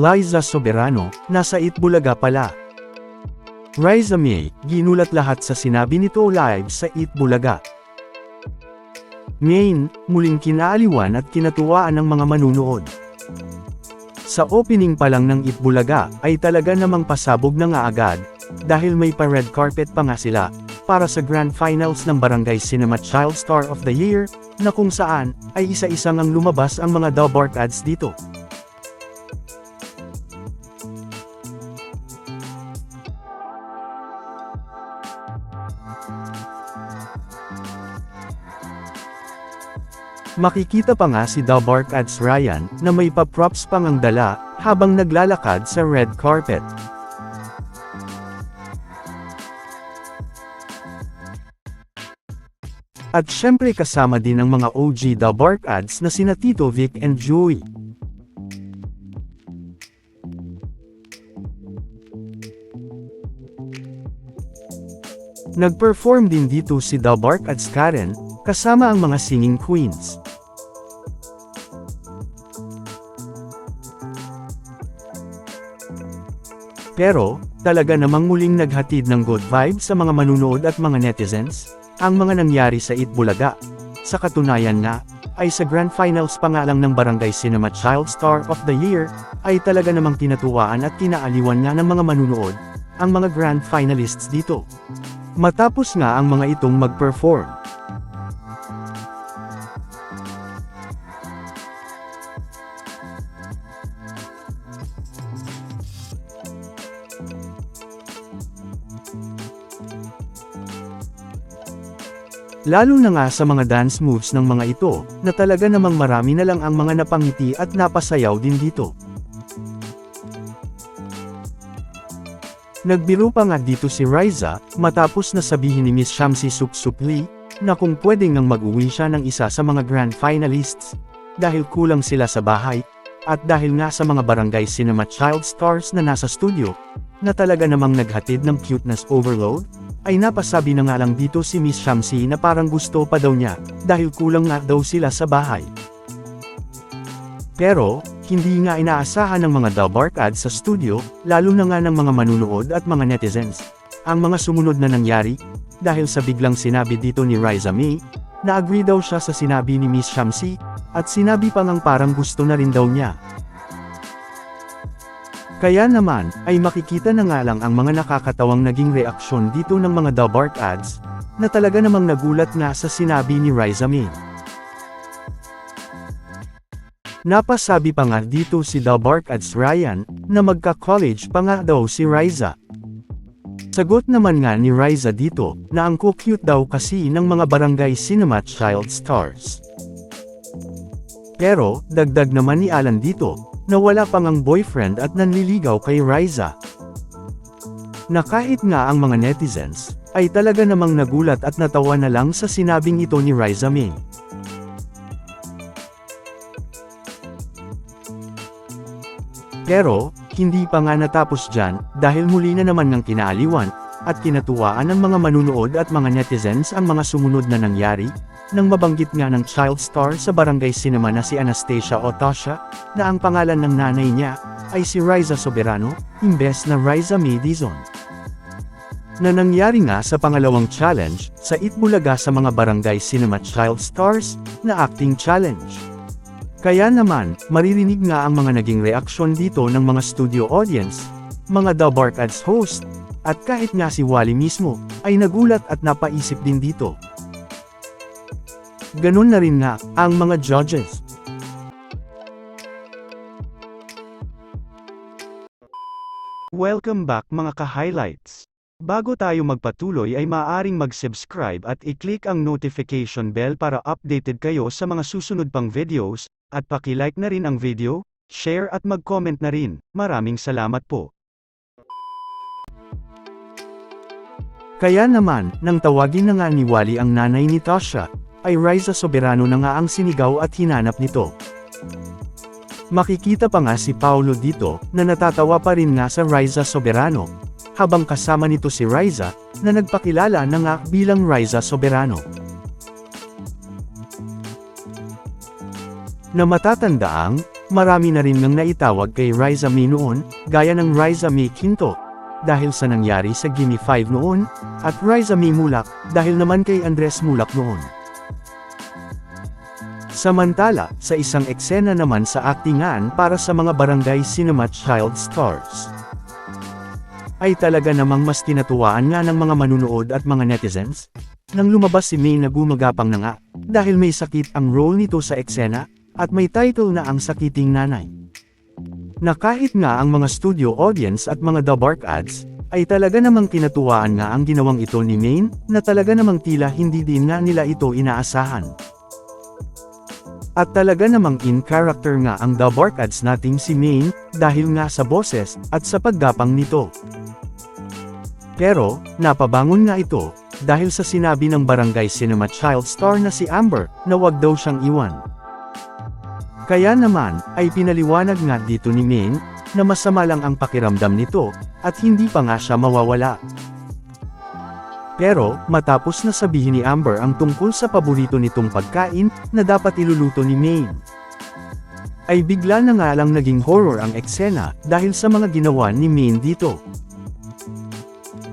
Liza Soberano, nasa Itbulaga pala. Riza May, ginulat lahat sa sinabi nito live sa Itbulaga. Ngayon, muling kinaaliwan at kinatuwaan ng mga manunood. Sa opening pa lang ng Itbulaga, ay talaga namang pasabog na nga agad, dahil may pa-red carpet pa nga sila, para sa Grand Finals ng Barangay Cinema Child Star of the Year, na kung saan, ay isa-isang ang lumabas ang mga Dalbark ads dito. Makikita pa nga si Dalbark ads Ryan, na may pa-props pang ang dala, habang naglalakad sa red carpet. At syempre kasama din ang mga OG The ads na sina Tito Vic and Joey. Nag-perform din dito si The Bark ads Karen, kasama ang mga singing queens. Pero, talaga namang muling naghatid ng good vibes sa mga manunood at mga netizens, ang mga nangyari sa Itbulaga. Sa katunayan nga, ay sa Grand Finals pa nga lang ng Barangay Cinema Child Star of the Year, ay talaga namang tinatuwaan at kinaaliwan nga ng mga manunood, ang mga Grand Finalists dito. Matapos nga ang mga itong mag-perform. Lalo na nga sa mga dance moves ng mga ito, na talaga namang marami na lang ang mga napangiti at napasayaw din dito. Nagbiro pa nga dito si Riza, matapos na sabihin ni Miss Shamsi Supsupli, na kung pwedeng ngang mag-uwi siya ng isa sa mga grand finalists, dahil kulang sila sa bahay, at dahil nga sa mga barangay cinema child stars na nasa studio, na talaga namang naghatid ng cuteness overload, ay napasabi na nga lang dito si Miss Shamsi na parang gusto pa daw niya, dahil kulang nga daw sila sa bahay. Pero, hindi nga inaasahan ng mga Dalbark ads sa studio, lalo na nga ng mga manunood at mga netizens. Ang mga sumunod na nangyari, dahil sa biglang sinabi dito ni Riza May, na agree daw siya sa sinabi ni Miss Shamsi, at sinabi pa ngang parang gusto na rin daw niya. Kaya naman, ay makikita na nga lang ang mga nakakatawang naging reaksyon dito ng mga Dalbark ads, na talaga namang nagulat nga sa sinabi ni Riza May. Napasabi pa nga dito si Dalbark ads Ryan, na magka-college pa nga daw si Riza. Sagot naman nga ni Riza dito, na ang cute daw kasi ng mga barangay cinema child stars. Pero, dagdag naman ni Alan dito, na wala pang ang boyfriend at nanliligaw kay Riza. Na kahit nga ang mga netizens, ay talaga namang nagulat at natawa na lang sa sinabing ito ni Riza May. Pero, hindi pa nga natapos dyan, dahil muli na naman ng kinaaliwan, at kinatuwaan ng mga manunood at mga netizens ang mga sumunod na nangyari, nang mabanggit nga ng child star sa barangay cinema na si Anastasia Otasha, na ang pangalan ng nanay niya, ay si Riza Soberano, imbes na Riza May Dizon. Na nangyari nga sa pangalawang challenge, sa Itbulaga sa mga barangay cinema child stars, na acting challenge. Kaya naman, maririnig nga ang mga naging reaksyon dito ng mga studio audience, mga The Bark Ads host, at kahit nga si Wally mismo, ay nagulat at napaisip din dito. Ganun na rin nga, ang mga judges. Welcome back mga ka-highlights. Bago tayo magpatuloy ay maaaring mag-subscribe at i-click ang notification bell para updated kayo sa mga susunod pang videos, at paki-like na rin ang video, share at mag-comment na rin. Maraming salamat po. Kaya naman, nang tawagin na nga ni Wally ang nanay ni Tasha, ay Riza Soberano na nga ang sinigaw at hinanap nito. Makikita pa nga si Paulo dito, na natatawa pa rin nga sa Riza Soberano, habang kasama nito si Riza, na nagpakilala na nga bilang Riza Soberano. Na matatandaang, marami na rin nang naitawag kay Riza May noon, gaya ng Riza May Quinto, dahil sa nangyari sa Gimme 5 noon, at Riza May Mulak, dahil naman kay Andres Mulak noon. Samantala, sa isang eksena naman sa aktingan para sa mga barangay cinema child stars, ay talaga namang mas tinatuwaan nga ng mga manunood at mga netizens, nang lumabas si May na gumagapang na nga, dahil may sakit ang role nito sa eksena, at may title na ang sakiting nanay. Na kahit nga ang mga studio audience at mga The Bark ads, ay talaga namang tinatuwaan nga ang ginawang ito ni Maine, na talaga namang tila hindi din nga nila ito inaasahan. At talaga namang in character nga ang The Bark ads nating si Maine, dahil nga sa boses, at sa paggapang nito. Pero, napabangon nga ito, dahil sa sinabi ng barangay cinema child star na si Amber, na wag daw siyang iwan. Kaya naman, ay pinaliwanag nga dito ni Maine, na masama lang ang pakiramdam nito, at hindi pa nga siya mawawala. Pero, matapos na sabihin ni Amber ang tungkol sa paborito nitong pagkain, na dapat iluluto ni Maine. Ay bigla na nga lang naging horror ang eksena, dahil sa mga ginawa ni Maine dito.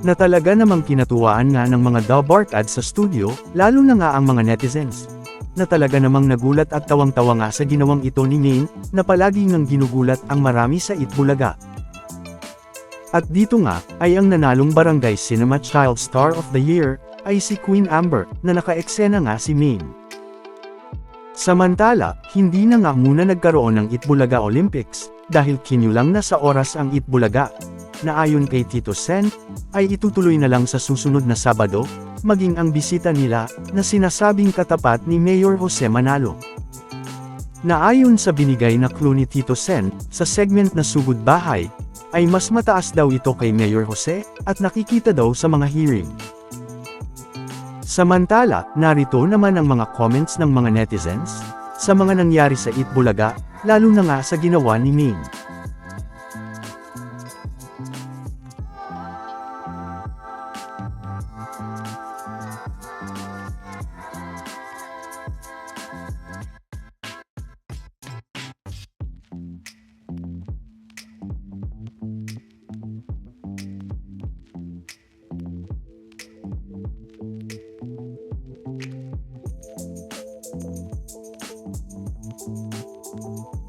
Na talaga namang kinatuwaan nga ng mga The Bark ads sa studio, lalo na nga ang mga netizens. Na talaga namang nagulat at tawang-tawa nga sa ginawang ito ni Maine, na palagi ngang ginugulat ang marami sa Itbulaga. At dito nga, ay ang nanalong Barangay Cinema Child Star of the Year, ay si Queen Amber, na naka-eksena nga si Maine. Samantala, hindi na nga muna nagkaroon ng Itbulaga Olympics, dahil kinulang na sa oras ang Itbulaga, na ayon kay Tito Sen, ay itutuloy na lang sa susunod na Sabado, maging ang bisita nila, na sinasabing katapat ni Mayor Jose Manalo. Na ayon sa binigay na clue ni Tito Sen, sa segment na Sugod Bahay, ay mas mataas daw ito kay Mayor Jose, at nakikita daw sa mga hearing. Samantala, narito naman ang mga comments ng mga netizens, sa mga nangyari sa Itbulaga, lalo na nga sa ginawa ni Ming.